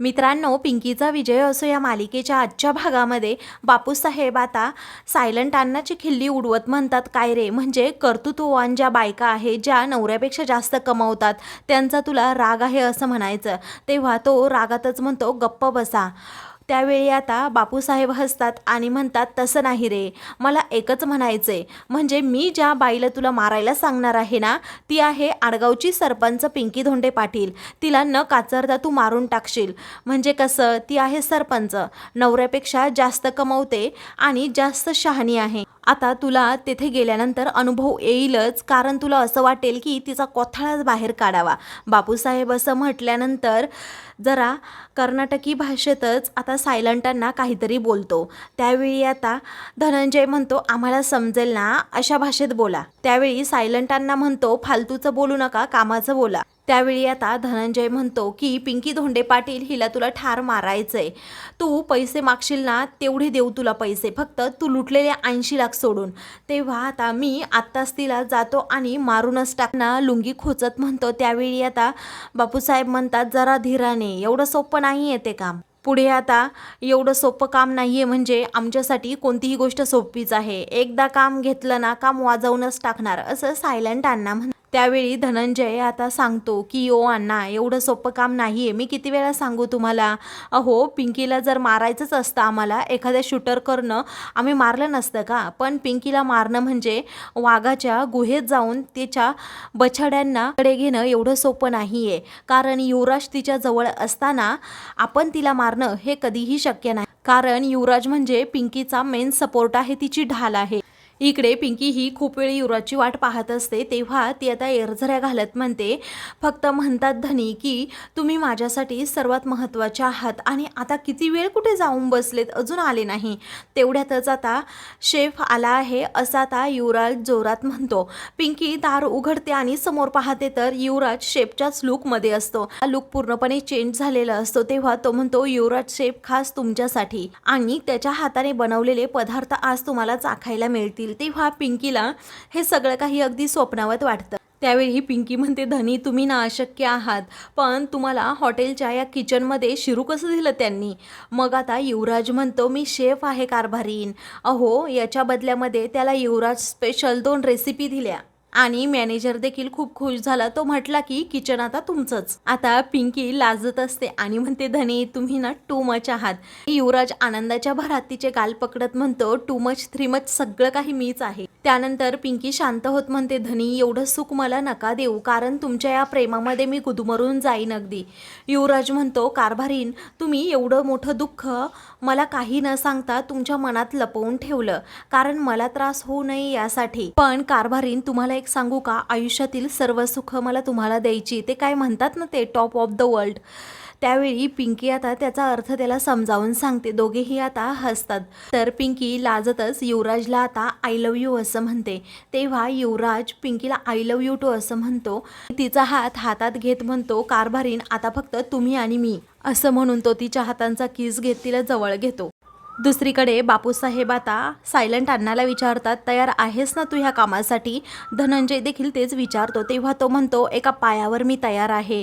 मित्रांनो पिंकीचा विजय असो या मालिकेच्या आजच्या भागामध्ये बापूसाहेब आता सायलंट अण्णाची खिल्ली उडवत म्हणतात काय रे? म्हणजे कर्तृत्ववान ज्या बायका आहे ज्या नवऱ्यापेक्षा जास्त कमवतात त्यांचा तुला राग आहे असं म्हणायचं. तेव्हा तो रागातच म्हणतो गप्प बसा. त्यावेळी आता बापूसाहेब हसतात आणि म्हणतात तसं नाही रे मला एकच म्हणायचंय. म्हणजे मी ज्या बाईला तुला मारायला सांगणार आहे ना ती आहे आडगावची सरपंच पिंकी धोंडे पाटील. तिला न काचरता तू मारून टाकशील. म्हणजे कसं ती आहे सरपंच. नवऱ्यापेक्षा जास्त कमवते आणि जास्त शहाणी आहे. आता तुला तेथे गेल्यानंतर अनुभव येईलच कारण तुला असं वाटेल की तिचा कोथळाच बाहेर काढावा. बापूसाहेब असं म्हटल्यानंतर जरा कर्नाटकी भाषेतच आता सायलंटांना काहीतरी बोलतो. त्यावेळी आता धनंजय म्हणतो आम्हाला समजेल ना अशा भाषेत बोला. त्यावेळी सायलंटांना म्हणतो फालतूचं बोलू नका कामाचं बोला. त्यावेळी आता धनंजय म्हणतो की पिंकी धोंडे पाटील हिला तुला ठार मारायचंय. तू पैसे मागशील ना तेवढे देऊ तुला पैसे. फक्त तू लुटलेले ऐंशी लाख सोडून. तेव्हा आता मी आत्ताच तिला जातो आणि मारूनच टाकणार लुंगी खोचत म्हणतो. त्यावेळी आता बापूसाहेब म्हणतात जरा धीराने एवढं सोपं नाही आहे ते काम. पुढे आता एवढं सोपं काम नाही आहे म्हणजे आमच्यासाठी कोणतीही गोष्ट सोपीच आहे. एकदा काम घेतलं ना काम वाजवूनच टाकणार असं सायलंट अण्णा म्हण त्यावेळी धनंजय आता सांगतो की ओ अण्णा एवढं सोपं काम नाही आहे मी किती वेळा सांगू तुम्हाला? अहो पिंकीला जर मारायचंच असतं आम्हाला एखाद्या शूटर करणं आम्ही मारलं नसतं का? पण पिंकीला मारणं म्हणजे वाघाच्या गुहेत जाऊन तिच्या बछड्यांना कडे घेणं एवढं सोपं नाही आहे कारण युवराज तिच्या जवळ असताना आपण तिला मारणं हे कधीही शक्य नाही. कारण युवराज म्हणजे पिंकीचा मेन सपोर्ट आहे तिची ढाल आहे. इकडे पिंकी ही खूप वेळ युवराजची वाट पाहत असते तेव्हा ती आता एरझऱ्या घालत म्हणते फक्त म्हणतात धनी की तुम्ही माझ्यासाठी सर्वात महत्त्वाचे आहात आणि आता किती वेळ कुठे जाऊन बसलेत? अजून आले नाही. तेवढ्यातच आता शेफ आला आहे असा आता युवराज जोरात म्हणतो. पिंकी दार उघडते आणि समोर पाहते तर युवराज शेफच्याच लुकमध्ये असतो. हा लुक पूर्णपणे चेंज झालेला असतो तेव्हा तो म्हणतो युवराज शेफ खास तुमच्यासाठी आणि त्याच्या हाताने बनवलेले पदार्थ आज तुम्हाला चाखायला मिळतील. तेव्हा पिंकीला हे सगळं काही अगदी स्वप्नावत वाटतं. त्यावेळी ही पिंकी म्हणते धनी तुम्ही ना अशक्य आहात पण तुम्हाला हॉटेलच्या या किचनमध्ये शिरू कसं दिलं त्यांनी? मग आता युवराज म्हणतो मी शेफ आहे कारभारीन. अहो याच्या बदल्यामध्ये त्याला युवराज स्पेशल दोन रेसिपी दिल्या. आणि मॅनेजर देखील खूप खुश झाला. तो म्हटला की किचन आता तुमचंच. आता पिंकी लाजत असते आणि म्हणते धनी तुम्ही ना टू मच आहात. युवराज आनंदाच्या भरात तिचे गाल पकडत म्हणतो टू मच थ्री मच सगळं काही मीच आहे. त्यानंतर पिंकी शांत होत म्हणते धनी एवढं सुख मला नका देऊ कारण तुमच्या या प्रेमामध्ये मी गुदमरून जाईन अगदी. युवराज म्हणतो कारभारीन तुम्ही एवढं मोठं दुःख मला काही न सांगता तुमच्या मनात लपवून ठेवलं कारण मला त्रास होऊ नये यासाठी. पण कारभारीन तुम्हाला एक सांगू का? आयुष्यातील सर्व सुख मला तुम्हाला द्यायची. ते काय म्हणतात ना ते? टॉप ऑफ द वर्ल्ड त्यावेळी पिंकी आता त्याचा अर्थ त्याला समजावून सांगते. दोघेही आता हसतात. तर पिंकी लाजतच युवराजला आता आय लव यू असं म्हणते. तेव्हा युवराज पिंकीला आय लव यू टू असं म्हणतो. तिचा हात हातात घेत म्हणतो कारभारीन आता फक्त तुम्ही आणि मी. असं म्हणून तो तिच्या हातांचा किस घेत तिला जवळ घेतो. दुसरीकडे बापूसाहेब आता सायलंट अण्णाला विचारतात तयार आहेस ना तू ह्या कामासाठी? धनंजय देखील तेच विचारतो. तेव्हा तो म्हणतो एका पायावर मी तयार आहे.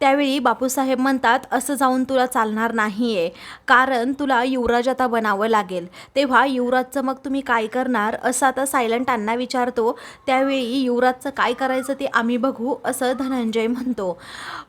त्यावेळी बापूसाहेब म्हणतात असं जाऊन तुला चालणार नाही आहे कारण तुला युवराज आता बनावं लागेल. तेव्हा युवराजचं मग तुम्ही काय करणार? असं आता सायलंट अण्णा विचारतो. त्यावेळी युवराजचं काय करायचं ते आम्ही बघू असं धनंजय म्हणतो.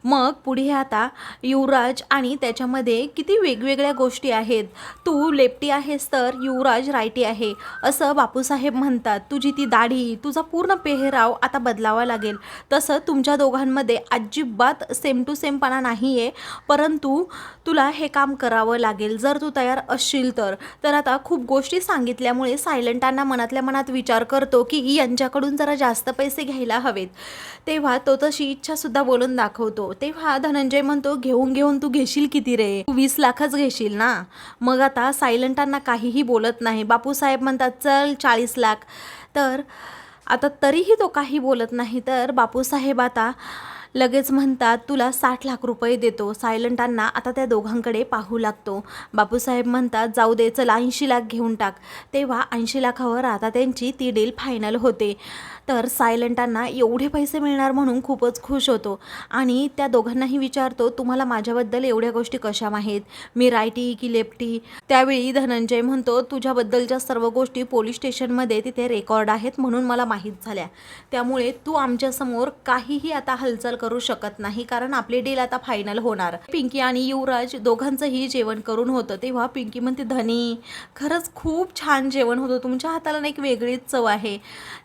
मग पुढे आता युवराज आणि त्याच्यामध्ये किती वेगवेगळ्या गोष्टी आहेत. तू लेफ्टी आहेस तर युवराज रायटी आहे. असं बापूसाहेब म्हणतात. तुझी ती दाढी तुझा पूर्ण पेहराव आता बदलावा लागेल. तसं तुमच्या दोघांमध्ये अजिबात सेम टू सेमपणा नाही आहे परंतु तुला हे काम करावं लागेल. जर तू तयार असशील तर. तर आता खूप गोष्टी सांगितल्यामुळे सायलंटांना मनातल्या मनात विचार करतो की यांच्याकडून जरा जास्त पैसे घ्यायला हवेत. तेव्हा तो तशी इच्छासुद्धा बोलून दाखवतो. तेव्हा धनंजय म्हणतो घेऊन घेऊन तू घेशील किती रे? तू वीस लाखच घेशील ना? मग आता सायलंटांना काहीही बोलत नाही. बापूसाहेब म्हणतात चल चाळीस लाख. तर आता तरीही तो काही बोलत नाही. तर बापूसाहेब आता लगेच म्हणतात तुला साठ लाख रुपये देतो. सायलंटांना आता त्या दोघांकडे पाहू लागतो. बापूसाहेब म्हणतात जाऊ दे चला ऐंशी लाख घेऊन टाक. तेव्हा ऐंशी लाखावर आता त्यांची ती डील फायनल होते. तर सायलेंटांना एवढे पैसे मिळणार म्हणून खूपच खुश होतो. आणि त्या दोघांनाही विचारतो तुम्हाला माझ्याबद्दल एवढ्या गोष्टी कशा माहीत? मी रायटी की लेफ्टी त्यावेळी धनंजय म्हणतो तुझ्याबद्दलच्या सर्व गोष्टी पोलीस स्टेशनमध्ये तिथे रेकॉर्ड आहेत म्हणून मला माहीत झाल्या. त्यामुळे तू आमच्यासमोर काहीही आता हालचाल करू शकत नाही कारण आपली डील आता फायनल होणार. पिंकी आणि युवराज दोघांचंही जेवण करून होतं तेव्हा पिंकी म्हणते धनी खरंच खूप छान जेवण होतं. तुमच्या हाताला ना एक वेगळीच चव आहे.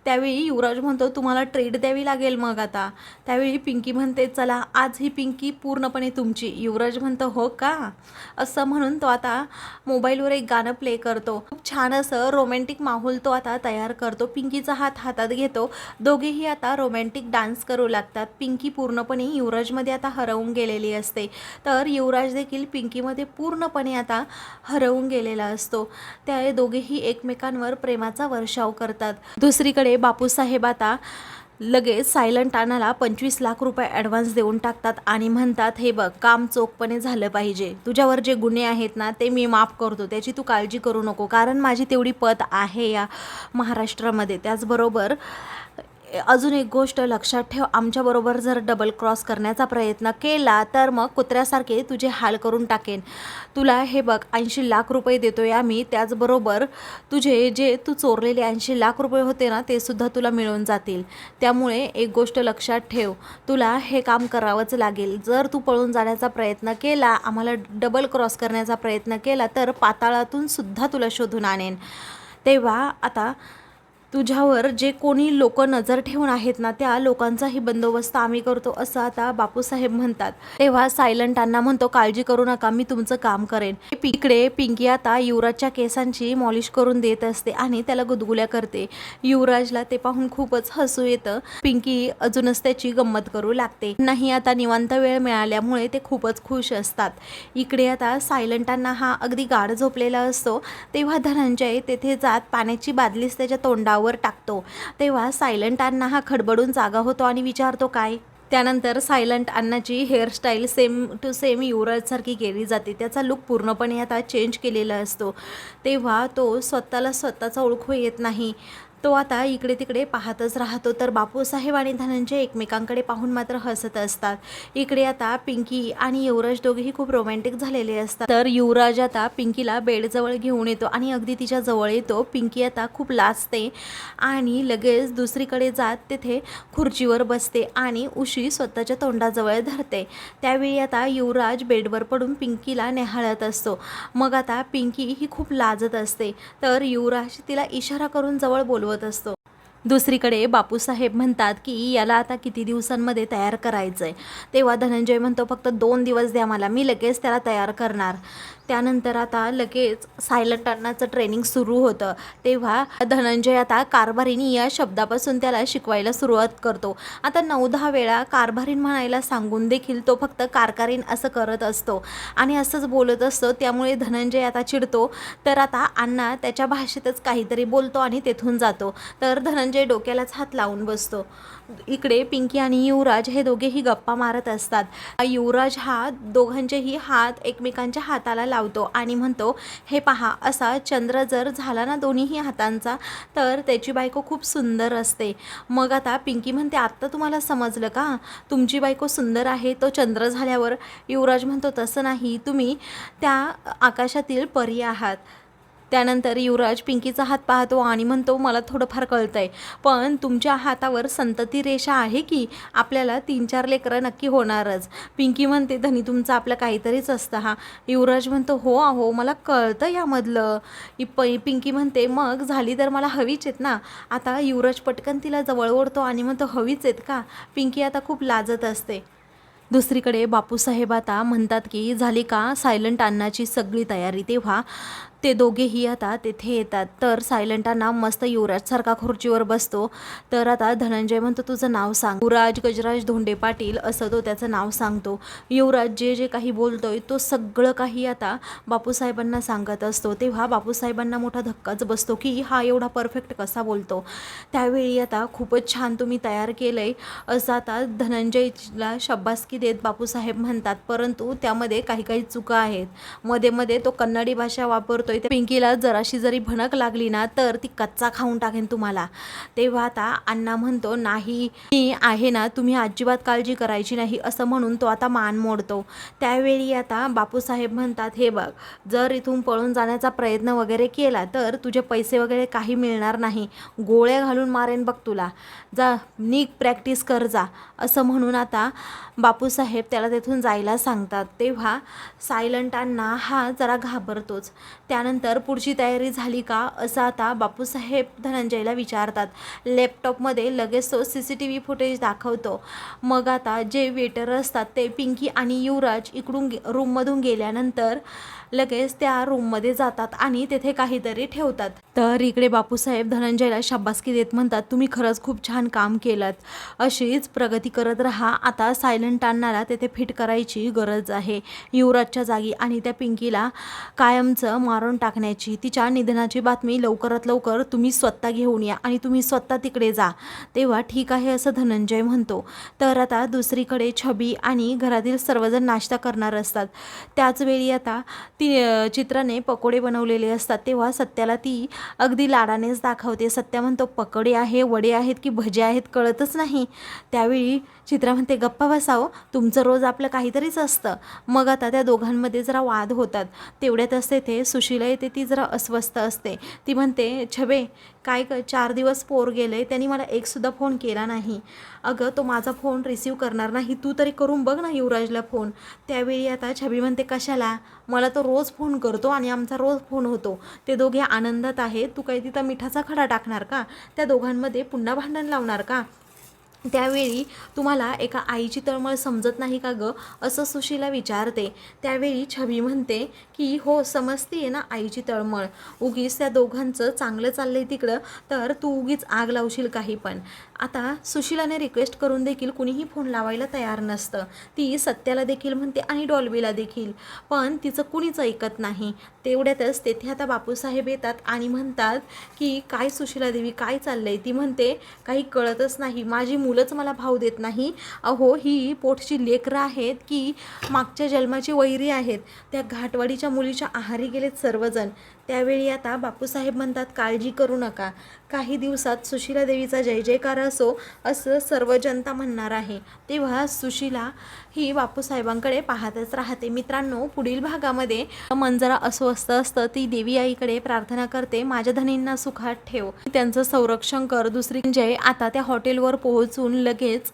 त्यावेळी युवराज म्हणतो तुम्हाला ट्रीट द्यावी लागेल मग आता. त्यावेळी पिंकी म्हणते चला आज ही पिंकी पूर्णपणे तुमची. युवराज म्हणतो हो का? असं म्हणून तो आता मोबाईलवर एक गाणं प्ले करतो. खूप छान असं रोमॅन्टिक माहोल तो आता तयार करतो. पिंकीचा हात हातात घेतो. दोघेही आता रोमॅन्टिक डान्स करू लागतात. पिंकी पूर्णपणे युवराजमध्ये आता हरवून गेलेली असते. तर युवराज देखील पिंकीमध्ये पूर्णपणे आता हरवून गेलेला असतो. त्या दोघेही एकमेकांवर प्रेमाचा वर्षाव करतात. दुसरीकडे बापूसाहेब आता लगेच सायलंट आणाला पंचवीस लाख रुपये ॲडव्हान्स देऊन टाकतात आणि म्हणतात हे बघ काम चोखपणे झालं पाहिजे. तुझ्यावर जे गुन्हे आहेत ना ते मी माफ करतो. त्याची तू काळजी करू नको. कारण माझी तेवढी पत आहे या महाराष्ट्रामध्ये. त्याचबरोबर अजून एक गोष्ट लक्षात ठेव आमच्याबरोबर जर डबल क्रॉस करण्याचा प्रयत्न केला तर मग कुत्र्यासारखे तुझे हाल करून टाकेन. तुला हे बघ ऐंशी लाख रुपये देतो आहे आम्ही त्याचबरोबर तुझे जे तू चोरलेले ऐंशी लाख रुपये होते ना ते सुद्धा तुला मिळून जातील. त्यामुळे एक गोष्ट लक्षात ठेव तुला हे काम करावंच लागेल. जर तू पळून जाण्याचा प्रयत्न केला आम्हाला डबल क्रॉस करण्याचा प्रयत्न केला तर पाताळातून सुद्धा तुला शोधून आणेन. तेव्हा आता तुझ्यावर जे कोणी लोक नजर ठेवून आहेत ना त्या लोकांचाही बंदोबस्त आम्ही करतो असं आता बापूसाहेब म्हणतात. तेव्हा सायलंटांना म्हणतो काळजी करू नका मी तुमचं काम करेन. इकडे पिंकी आता युवराजच्या केसांची मॉलिश करून देत असते आणि त्याला गुदगुल्या करते. युवराजला ते पाहून खूपच हसू येतं. पिंकी अजूनच त्याची गंमत करू लागते. नाही आता निवांत वेळ मिळाल्यामुळे ते खूपच खुश असतात. इकडे आता सायलंटांना हा अगदी गाढ झोपलेला असतो. तेव्हा धनंजय तेथे जात पाण्याची बादलीच त्याच्या तोंडावर टाकतो. तेव्हा सायलंट अण्णा हा खडबडून जागा होतो आणि विचारतो काय? त्यानंतर सायलंट अण्णाची हेअरस्टाईल सेम टू सेम युवराजसारखी केली जाते. त्याचा लुक पूर्णपणे आता चेंज केलेला असतो. तेव्हा तो स्वतःला स्वतःचा ओळखू येत नाही. तो आता इकडे तिकडे पाहतच राहतो. तर बापूसाहेब आणि धनंजय एकमेकांकडे पाहून मात्र हसत असतात. इकडे आता पिंकी आणि युवराज दोघेही खूप रोमॅन्टिक झालेले असतात. तर युवराज आता पिंकीला बेडजवळ घेऊन येतो आणि अगदी तिच्या जवळ येतो. पिंकी आता खूप लाजते आणि लगेच दुसरीकडे जात तिथे खुर्चीवर बसते आणि उशी स्वतःच्या तोंडाजवळ धरते. त्यावेळी आता युवराज बेडवर पडून पिंकीला नेहाळत असतो. मग आता पिंकी ही खूप लाजत असते. तर युवराज तिला इशारा करून जवळ बोलवत असतो. दुसरीकडे बापूसाहेब म्हणतात की याला आता किती दिवसांमध्ये तयार करायचं आहे तेव्हा धनंजय म्हणतो फक्त दोन दिवस द्या मला मी लगेच त्याला तयार करणार. त्यानंतर आता लगेच सायलंट अण्णाचं ट्रेनिंग सुरू होतं. तेव्हा धनंजय आता कारभारीनी या शब्दापासून त्याला शिकवायला सुरुवात करतो. आता नऊ दहा वेळा कारभारीन म्हणायला सांगून देखील तो फक्त कारकारीन असं करत असतो. आणि असंच बोलत असतो त्यामुळे धनंजय आता चिडतो. तर आता अण्णा त्याच्या भाषेतच काहीतरी बोलतो आणि तेथून जातो. तर धनंजय डोक्यालाच हात लावून बसतो. इकडे पिंकी आणि युवराज हे दोघेही गप्पा मारत असतात. युवराज हा दोघांचेही हात एकमेकांच्या हाताला लावतो आणि म्हणतो हे पहा असा चंद्र जर झाला ना दोन्हीही हातांचा तर त्याची बायको खूप सुंदर असते. मग आता पिंकी म्हणते आत्ता तुम्हाला समजलं का? तुमची बायको सुंदर आहे तो चंद्र झाल्यावर. युवराज म्हणतो तसं नाही तुम्ही त्या आकाशातील परी आहात. त्यानंतर युवराज पिंकीचा हात पाहतो आणि म्हणतो मला थोडंफार कळतंय. पण तुमच्या हातावर संतती रेषा आहे की आपल्याला तीन चार लेकरं नक्की होणारच. पिंकी म्हणते धनी तुमचं आपलं काहीतरीच असतं हा. युवराज म्हणतो हो अहो मला कळतं यामधलं. प पिंकी म्हणते मग झाली तर मला हवीच आहेत ना. आता युवराज पटकन तिला जवळ ओढतो आणि म्हणतो हवीच आहेत का? पिंकी आता खूप लाजत असते. दुसरीकडे बापूसाहेब आता म्हणतात की झाली का सायलंट अन्नाची सगळी तयारी? तेव्हा ते दोघेही आता तेथे येतात. तर सायलंटांना मस्त युवराजसारखा खुर्चीवर बसतो. तर आता धनंजय म्हणतो तुझं नाव सांग. युवराज गजराज धोंडे पाटील असं तो त्याचं नाव सांगतो. युवराज जे जे काही बोलतोय तो सगळं काही आता बापूसाहेबांना सांगत असतो. तेव्हा बापूसाहेबांना मोठा धक्काच बसतो की हा एवढा परफेक्ट कसा बोलतो? त्यावेळी आता खूपच छान तुम्ही तयार केलं आहे असं आता धनंजयला शब्बासकी देत बापूसाहेब म्हणतात. परंतु त्यामध्ये काही काही चुका आहेत. मध्ये मध्ये तो कन्नडी भाषा वापरतोय त्या पिंकीला जराशी जरी भणक लागली ना तर ती कच्चा खाऊन टाकेन तुम्हाला. तेव्हा आता अण्णा म्हणतो नाही मी आहे ना तुम्ही अजिबात काळजी करायची नाही असं म्हणून तो आता मान मोडतो. त्यावेळी आता बापूसाहेब म्हणतात हे बघ जर इथून पळून जाण्याचा प्रयत्न वगैरे केला तर तुझे पैसे वगैरे काही मिळणार नाही. गोळ्या घालून मारेन बघ तुला. जा नीक प्रॅक्टिस कर जा. असं म्हणून आता बापूसाहेब त्याला तेथून जायला सांगतात. तेव्हा सायलंट अण्णा हा जरा घाबरतोच. त्यानंतर पुढची तयारी झाली का असं आता बापूसाहेब धनंजयला विचारतात. लॅपटॉपमध्ये लगेच तो C C T V footage दाखवतो. मग आता जे वेटर असतात ते पिंकी आणि युवराज इकडून गे रूममधून गेल्यानंतर लगेच त्या रूममध्ये जातात आणि तेथे काहीतरी ठेवतात. तर इकडे बापूसाहेब धनंजयला शाबासकी देत म्हणतात तुम्ही खरंच खूप छान काम केलं अशीच प्रगती करत राहा. आता सायलंट अण्णाला तेथे फिट करायची गरज आहे. युवराजच्या जागी आणि त्या पिंकीला कायमचं मारून टाकण्याची तिच्या निधनाची बातमी लवकरात लवकर तुम्ही स्वतः घेऊन या आणि तुम्ही स्वतः तिकडे जा. तेव्हा ठीक आहे असं धनंजय म्हणतो. तर आता दुसरीकडे छबी आणि घरातील सर्वजण नाश्ता करणार असतात. त्याचवेळी आता ती चित्राने पकोडे बनवलेले असतात तेव्हा सत्याला ती अगदी लाडानेच दाखवते. सत्या म्हणतो पकोडे आहे वडे आहेत की भजे आहेत कळतच नाही. त्यावेळी चित्रा म्हणते गप्पा बसावं तुमचं रोज आपलं काहीतरीच असतं. मग आता त्या दोघांमध्ये जरा वाद होतात. तेवढ्यात असते ते सुशीला येते ती जरा अस्वस्थ असते. ती म्हणते छबे काय क चार दिवस पोर गेले त्यांनी मला एकसुद्धा फोन केला नाही. अगं तो माझा फोन रिसीव करणार नाही. तू तरी करून बघ ना युवराजला फोन त्यावेळी आता छबी म्हणते कशाला? मला तो रोज फोन करतो आणि आमचा रोज फोन होतो. ते दोघे आनंदात आहेत. तू काही तिथं मिठाचा खडा टाकणार का? त्या दोघांमध्ये पुन्हा भांडण लावणार का? त्यावेळी तुम्हाला एका आईची तळमळ समजत नाही का गं? असं सुशीला विचारते. त्यावेळी छबी म्हणते की हो समजते आहे ना आईची तळमळ. उगीच त्या दोघांचं चांगलं चाललं आहे तिकडं. तर तू उगीच आग लावशील काही पण. आता सुशीलाने रिक्वेस्ट करून देखील कुणीही फोन लावायला तयार नसतं. ती सत्याला देखील म्हणते आणि डॉल्बीला देखील. पण तिचं कुणीच ऐकत नाही. तेवढ्यातच तेथे आता बापूसाहेब येतात आणि म्हणतात की काय सुशीला देवी काय चाललंय? ती म्हणते काही कळतच नाही. माझी मुलंच मला भाव देत नाही. अहो ही पोटची लेकरं आहेत की मागच्या जन्माची वैरी आहेत. त्या घाटवाडीच्या मुलीच्या आहारी गेलेत सर्वजण. त्यावेळी आता बापूसाहेब म्हणतात काळजी करू नका. काही दिवसात सुशीला देवीचा जय जयकार असो असं सर्व जनता म्हणणार आहे. तेव्हा सुशीला ही बापूसाहेबांकडे पाहतच राहते. मित्रांनो पुढील भागामध्ये मंजरा अस्वस्थ असतं ती देवी आईकडे प्रार्थना करते. माझ्या धनींना सुखात ठेव. त्यांचं संरक्षण कर. दुसरी जय आता त्या हॉटेलवर पोहोचून लगेच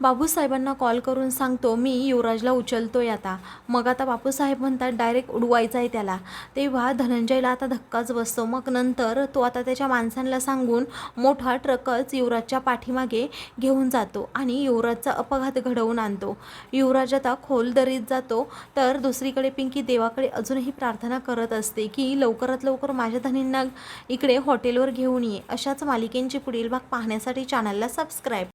बाबूसाहेबांना कॉल करून सांगतो मी युवराजला उचलतोय आता. मग आता बापूसाहेब म्हणतात डायरेक्ट उडवायचा आहे त्याला. तेव्हा धनंजयला आता धक्काच बसतो. मग नंतर तो आता त्याच्या माणसांना सांगून मोठा ट्रकच युवराजच्या पाठीमागे घेऊन जातो आणि युवराजचा अपघात घडवून आणतो. युवराज आता खोल दरीत जातो तर दुसरीकडे पिंकी देवाकडे अजूनही प्रार्थना करत असते की लवकरात लवकर माझ्या धनींना इकडे हॉटेलवर घेऊन ये. अशाच मालिकेंची पुढील भाग पाहण्यासाठी चॅनलला सबस्क्राईब